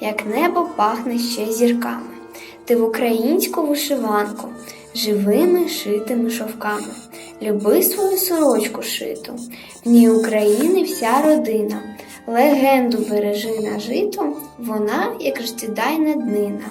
як небо пахне ще зірками. Ти в українську вишиванку, живими шитими шовками. Люби свою сорочку шиту, в ній України вся родина. Легенду бережи нажиту, вона, як життєдайна днина.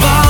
survive